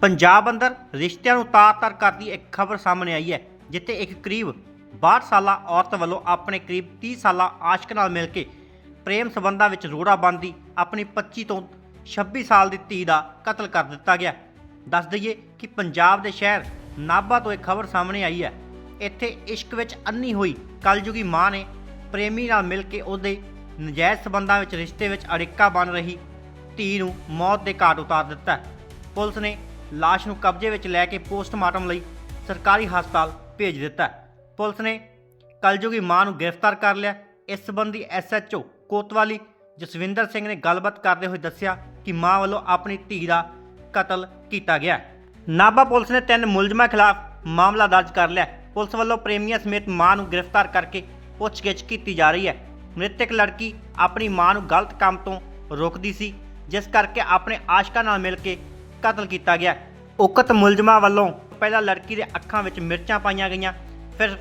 ਪੰਜਾਬ ਅੰਦਰ ਰਿਸ਼ਤਿਆਂ ਨੂੰ ਤਾਰ-ਤਾਰ ਕਰਦੀ ਇੱਕ ਖਬਰ ਸਾਹਮਣੇ ਆਈ ਹੈ, ਜਿੱਥੇ ਇੱਕ ਕਰੀਬ 62 ਸਾਲਾ ਔਰਤ ਵੱਲੋਂ ਆਪਣੇ ਕਰੀਬ 30 ਸਾਲਾ ਆਸ਼ਕ ਨਾਲ ਮਿਲ ਕੇ ਪ੍ਰੇਮ ਸੰਬੰਧਾਂ ਵਿੱਚ ਰੋੜਾ ਬੰਦੀ ਆਪਣੀ 25 ਤੋਂ 26 ਸਾਲ ਦੀ ਧੀ ਦਾ ਕਤਲ ਕਰ ਦਿੱਤਾ ਗਿਆ। ਦੱਸ ਦਈਏ ਕਿ ਪੰਜਾਬ ਦੇ ਸ਼ਹਿਰ ਨਾਭਾ ਤੋਂ ਇੱਕ ਖਬਰ ਸਾਹਮਣੇ ਆਈ ਹੈ। ਇੱਥੇ ਇਸ਼ਕ ਵਿੱਚ ਅੰਨੀ ਹੋਈ ਕਲਯੁਗੀ ਮਾਂ ਨੇ ਪ੍ਰੇਮੀ ਨਾਲ ਮਿਲ ਕੇ ਉਹਦੇ ਨਜਾਇਜ਼ ਸਬੰਧਾਂ ਵਿੱਚ ਰਿਸ਼ਤੇ ਵਿੱਚ ਅੜਿੱਕਾ ਬਣ ਰਹੀ ਧੀ ਨੂੰ ਮੌਤ ਦੇ ਘਾਟ ਉਤਾਰ ਦਿੱਤਾ। ਪੁਲਿਸ ਨੇ ਲਾਸ਼ ਨੂੰ ਕਬਜ਼ੇ ਵਿੱਚ ਲੈ ਕੇ ਪੋਸਟਮਾਰਟਮ ਲਈ ਸਰਕਾਰੀ ਹਸਪਤਾਲ ਭੇਜ ਦਿੱਤਾ। ਪੁਲਿਸ ਨੇ ਕਲਯੁਗੀ ਮਾਂ ਨੂੰ ਗ੍ਰਿਫਤਾਰ ਕਰ ਲਿਆ। ਇਸ ਸੰਬੰਧੀ ਐਸਐਚਓ ਕੋਤਵਾਲੀ ਜਸਵਿੰਦਰ ਸਿੰਘ ਨੇ ਗੱਲਬਾਤ ਕਰਦੇ ਹੋਏ ਦੱਸਿਆ ਕਿ ਮਾਂ ਵੱਲੋਂ ਆਪਣੀ ਧੀ ਦਾ ਕਤਲ ਕੀਤਾ ਗਿਆ। ਨਾਭਾ ਪੁਲਿਸ ਨੇ ਤਿੰਨ ਮੁਲਜ਼ਮਾਂ ਖਿਲਾਫ ਮਾਮਲਾ ਦਰਜ ਕਰ ਲਿਆ। ਪੁਲਿਸ ਵੱਲੋਂ ਪ੍ਰੇਮੀਆਂ ਸਮੇਤ ਮਾਂ ਨੂੰ ਗ੍ਰਿਫਤਾਰ ਕਰਕੇ ਪੁੱਛਗਿੱਛ ਕੀਤੀ ਜਾ ਰਹੀ ਹੈ। ਮ੍ਰਿਤਕ ਲੜਕੀ ਆਪਣੀ ਮਾਂ ਨੂੰ ਗਲਤ ਕੰਮ ਤੋਂ ਰੋਕਦੀ ਸੀ, ਜਿਸ ਕਰਕੇ ਆਪਣੇ ਆਸ਼ਕਾਂ ਨਾਲ ਮਿਲ ਕੇ ਕਤਲ ਕੀਤਾ ਗਿਆ। ਉਕਤ ਮੁਲਜ਼ਮਾਂ ਵੱਲੋਂ ਪਹਿਲਾਂ ਲੜਕੀ ਦੇ ਅੱਖਾਂ ਵਿੱਚ ਮਿਰਚਾਂ ਪਾਈਆਂ ਗਈਆਂ, ਫਿਰ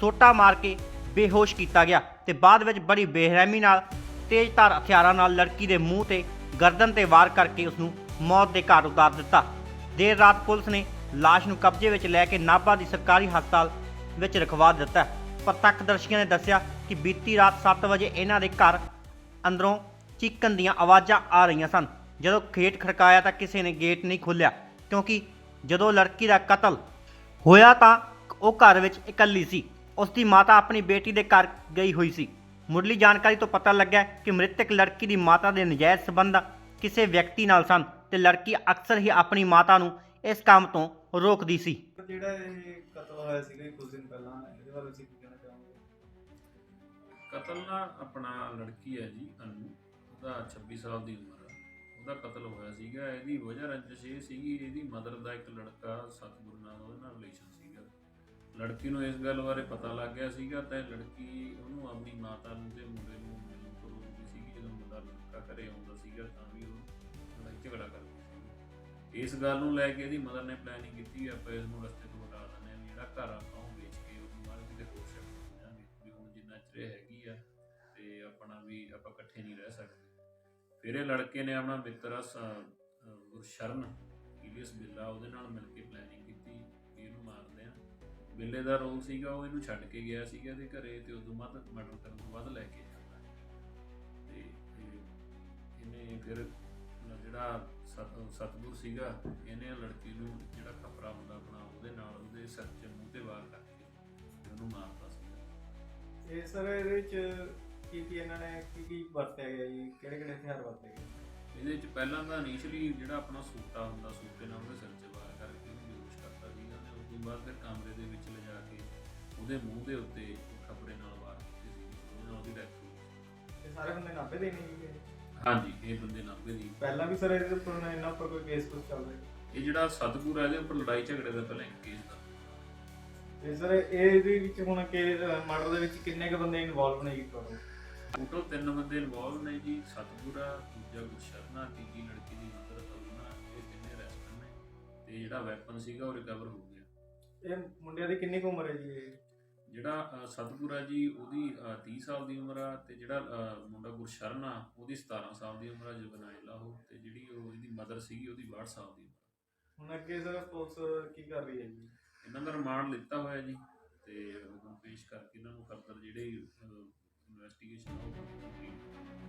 ਸੋਟਾ ਮਾਰ ਕੇ ਬੇਹੋਸ਼ ਕੀਤਾ ਗਿਆ ਤੇ ਬਾਅਦ ਵਿੱਚ ਬੜੀ ਬੇਰਹਿਮੀ ਨਾਲ ਤੇਜ਼ਧਾਰ ਹਥਿਆਰਾਂ ਨਾਲ ਲੜਕੀ ਦੇ ਮੂੰਹ ਤੇ ਗਰਦਨ ਤੇ ਵਾਰ ਕਰਕੇ ਉਸ ਨੂੰ ਮੌਤ ਦੇ ਘਾਟ ਉਤਾਰ ਦਿੱਤਾ। ਦੇਰ ਰਾਤ ਪੁਲਿਸ ਨੇ ਲਾਸ਼ ਨੂੰ ਕਬਜ਼ੇ ਵਿੱਚ ਲੈ ਕੇ ਨਾਭਾ ਦੀ ਸਰਕਾਰੀ ਹਸਪਤਾਲ ਵਿੱਚ ਰਖਵਾ ਦਿੱਤਾ। ਹੈ। ਪ੍ਰਤੱਖਦਰਸ਼ੀਆਂ ਨੇ ਦੱਸਿਆ ਕਿ ਬੀਤੀ ਰਾਤ 7 ਵਜੇ ਇਹਨਾਂ ਦੇ ਘਰ ਅੰਦਰੋਂ ਚੀਕਣ ਦੀਆਂ ਆਵਾਜ਼ਾਂ ਆ ਰਹੀਆਂ ਸਨ। ਜਦੋਂ ਖੇਟ ਖੜਕਾਇਆ ਤਾਂ ਕਿਸੇ ਨੇ ਗੇਟ ਨਹੀਂ ਖੋਲ੍ਹਿਆ ਕਿਉਂਕਿ ਜਦੋਂ ਲੜਕੀ ਦਾ ਕਤਲ ਹੋਇਆ ਤਾਂ ਉਹ ਘਰ ਵਿੱਚ ਇਕੱਲੀ ਸੀ। ਉਸ ਦੀ ਮਾਤਾ ਆਪਣੀ ਬੇਟੀ ਦੇ ਘਰ ਗਈ ਹੋਈ ਸੀ। ਮੁੱਢਲੀ ਜਾਣਕਾਰੀ ਤੋਂ ਪਤਾ ਲੱਗਾ ਕਿ ਮ੍ਰਿਤਕ ਲੜਕੀ ਦੀ ਮਾਤਾ ਦੇ ਨਜਾਇਜ਼ ਸਬੰਧ ਕਿਸੇ ਵਿਅਕਤੀ ਨਾਲ ਸਨ ਤੇ ਲੜਕੀ ਅਕਸਰ ਹੀ ਆਪਣੀ ਮਾਤਾ ਨੂੰ ਇਸ ਕੰਮ ਤੋਂ ਰੋਕਦੀ ਸੀ। ਜਿਹੜਾ ਇਹ ਕਤਲ ਹੋਇਆ ਸੀਗਾ ਕੁਝ ਦਿਨ ਪਹਿਲਾਂ ਇਹਦੇ ਬਾਰੇ ਤੁਸੀਂ ਕੀ ਕਹਿਣਾ ਚਾਹੋਗੇ? ਕਤਲ ਨਾ ਆਪਣਾ ਲੜਕੀ ਹੈ ਜੀ ਅਨੂ ਉਹਦਾ 26 ਸਾਲ ਦੀ ਉਮਰ। ਹੈ ਕਤਲ ਹੋਇਆ ਸੀਗਾ, ਇਹਦੀ ਵਜ੍ਹਾ ਰੰਜਿਸ਼ ਇਹ ਸੀਗੀ, ਇਹਦੀ ਮਦਰ ਦਾ ਇੱਕ ਲੜਕਾ ਸਤਿਗੁਰੂ ਨਾਲ ਉਹਦੇ ਨਾਲ ਰਿਲੇਸ਼ਨ ਸੀਗਾ। ਲੜਕੀ ਨੂੰ ਇਸ ਗੱਲ ਬਾਰੇ ਪਤਾ ਲੱਗ ਗਿਆ ਸੀਗਾ ਤਾਂ ਲੜਕੀ ਉਹਨੂੰ ਆਪਣੀ ਮਾਤਾ ਨੂੰ ਤੇ ਮੁੰਡੇ ਨੂੰ ਮਿਲਣ ਤੋਂ ਰੋਕਦੀ ਸੀਗੀ, ਜਦੋਂ ਮੁੰਡਾ ਲੜਕਾ ਘਰੇ ਆਉਂਦਾ ਸੀਗਾ ਤਾਂ ਵੀ ਉਹ ਲੜਾਈ ਝਗੜਾ ਕਰਦੀ ਸੀ ਇਸ ਗੱਲ ਨੂੰ ਲੈ ਕੇ ਇਹਦੀ ਮਦਰ ਨੇ ਪਲੈਨਿੰਗ ਕੀਤੀ, ਆਪਾਂ ਇਸ ਨੂੰ ਰਸਤੇ ਤੋਂ ਹਟਾ ਦਿੰਦੇ ਹਾਂ, ਜਿਹੜਾ ਘਰ ਆਪਾਂ ਉਹ ਵੇਚ ਕੇ ਉਹਨੂੰ ਮਾਰ ਕਿਤੇ ਹੋਰ ਸ਼ਿਫਟ ਹੋ ਜਾਵਾਂਗੇ ਵੀ ਹੁਣ ਜਿੰਨਾ ਚਿਰ ਹੈਗੀ ਆ ਤੇ ਆਪਣਾ ਵੀ ਆਪਾਂ ਇਕੱਠੇ ਨਹੀਂ ਰਹਿ ਸਕਦੇ। ਫਿਰ ਇਹ ਲੜਕੇ ਨੇ ਆਪਣਾ ਮਿੱਤਰ ਗੁਰਸ਼ਰਨ ਇਲੀਅਸ ਬਿੱਲਾ, ਉਹਦੇ ਨਾਲ ਮਿਲ ਕੇ ਪਲੈਨਿੰਗ ਕੀਤੀ, ਵੀ ਇਹਨੂੰ ਮਾਰਦੇ ਆ। ਬਿੱਲੇ ਦਾ ਰੋਲ ਸੀਗਾ, ਉਹ ਇਹਨੂੰ ਛੱਡ ਕੇ ਗਿਆ ਸੀਗਾ ਇਹਦੇ ਘਰੇ ਤੇ ਉਦੋਂ ਬਾਅਦ ਮਰਡਰ ਕਰਨ ਤੋਂ ਬਾਅਦ ਲੈ ਕੇ ਜਾਂਦਾ ਤੇ ਇਹਨੇ ਫਿਰ ਜਿਹੜਾ ਸਤ- ਸਤਿਗੁਰ ਸੀਗਾ, ਇਹਨੇ ਲੜਕੀ ਨੂੰ ਜਿਹੜਾ ਖਪਰਾ ਹੁੰਦਾ ਆਪਣਾ, ਉਹਦੇ ਨਾਲ ਉਹਦੇ ਸੱਚੇ ਮੂੰਹ ਤੇ ਵਾਰ ਕਰਕੇ ਉਹਨੂੰ ਮਾਰਤਾ ਸੀ ਇਹ ਸਰ ਇਹਦੇ ਵਿੱਚ ਕੀ ਕੀ ਇਹਨਾਂ ਨੇ ਕੀ ਕੀ ਵਰਤਿਆ ਗਿਆ ਜੀ? ਕਿਹੜੇ ਕਿਹੜੇ ਹਥਿਆਰ ਵਰਤੇ ਗਏ? ਇਹਦੇ ਵਿੱਚ ਪਹਿਲਾਂ ਤਾਂ ਇਨੀਸ਼ੀਅਲੀ ਜਿਹੜਾ ਆਪਣਾ ਸੂਟਾ ਹੁੰਦਾ ਸੂਟੇ ਨਾਲ ਉਹਦੇ ਸਿਰ 'ਚ ਵਾਰ ਕਰਕੇ ਉਹਨੂੰ ਬੇਹੋਸ਼ ਕਰਤਾ ਸੀਗਾ ਤੇ ਉਸ ਤੋਂ ਬਾਅਦ ਫਿਰ ਕਮਰੇ ਦੇ ਵਿੱਚ ਲਿਜਾ ਕੇ ਉਹਦੇ ਮੂੰਹ ਦੇ ਉੱਤੇ ਖਪਰੇ ਨਾਲ ਵਾਰ ਕੀਤੇ ਸੀ। ਉਹਦੇ ਨਾਲ ਉਹਦੀ ਡੈਥ ਹੋ ਗਈ ਇਹ ਸਾਰੇ ਬੰਦੇ ਨਾਭੇ ਦੇ ਨਹੀਂ ਜੀ ਹਾਂਜੀ ਇਹ ਬੰਦੇ ਨਾਭੇ ਦੀ। ਪਹਿਲਾਂ ਵੀ ਸਰ ਇਹਦੇ ਉੱਪਰ ਨਾ ਇਹਨਾਂ ਉੱਪਰ ਕੋਈ ਕੇਸ ਕੁਝ ਚੱਲ ਰਿਹਾ? ਇਹ ਜਿਹੜਾ ਸਤਿਗੁਰ ਹੈ ਇਹਦੇ ਉੱਪਰ ਲੜਾਈ ਝਗੜੇ ਦਾ ਪਹਿਲਾਂ ਕੇਸ ਦਾ। ਤੇ ਸਰ ਇਹਦੇ ਵਿੱਚ ਹੁਣ ਕਿ ਮਰਡਰ ਦੇ ਵਿੱਚ ਕਿੰਨੇ ਕ ਬੰਦੇ ਇਨਵੋਲਵ ਨੇ ਜੀ ਟੋਟਲ ਟੋਟਲ ਤਿੰਨ ਬੰਦੇ ਇਨਵੋਲਵ ਨੇ ਜੀ ਸਤਿਗੁਰ ਆ ਦੂਜਾ ਗੁਰਸ਼ਰਨਾ ਤੀਜੀ ਲੜਕੀ ਦੀ ਮਦਰ ਅਰੁਣਾ ਇਹ ਤਿੰਨੇ ਅਰੈਸਟ ਨੇ। ਤੇ ਜਿਹੜਾ ਵੈਪਨ ਸੀਗਾ ਉਹ ਰਿਕਵਰ ਹੋ ਗਿਆ। ਇਹ ਮੁੰਡਿਆਂ ਦੀ ਕਿੰਨੀ ਕੁ ਉਮਰ ਹੈ ਜੀ ਇਹ? ਜਿਹੜਾ ਅ, ਸਤਿਗੁਰ ਆ ਜੀ ਉਹਦੀ ਅ, 30 ਸਾਲ ਦੀ ਉਮਰ ਆ ਤੇ ਜਿਹੜਾ ਅ, ਮੁੰਡਾ ਗੁਰਸ਼ਰਨ ਆ ਉਹਦੀ 17 ਸਾਲ ਦੀ ਉਮਰ ਆ ਜਵਨਾਇਲਾ ਉਹ ਤੇ ਜਿਹੜੀ ਉਹ ਇਹਦੀ ਮਦਰ ਸੀਗੀ ਉਹਦੀ 62 ਸਾਲ ਦੀ ਉਮਰ ਹੁਣ ਅੱਗੇ ਸਰ ਪੁਲਿਸ ਕੀ ਕਰ ਰਹੀ ਹੈ ਜੀ? ਇਹਨਾਂ ਦਾ ਰਿਮਾਂਡ ਲਿੱਤਾ ਹੋਇਆ ਜੀ ਤੇ ਪੇਸ਼ ਕਰਕੇ ਇਹਨਾਂ ਨੂੰ ਫਰਦਰ ਜਿਹੜੇ investigation of the field.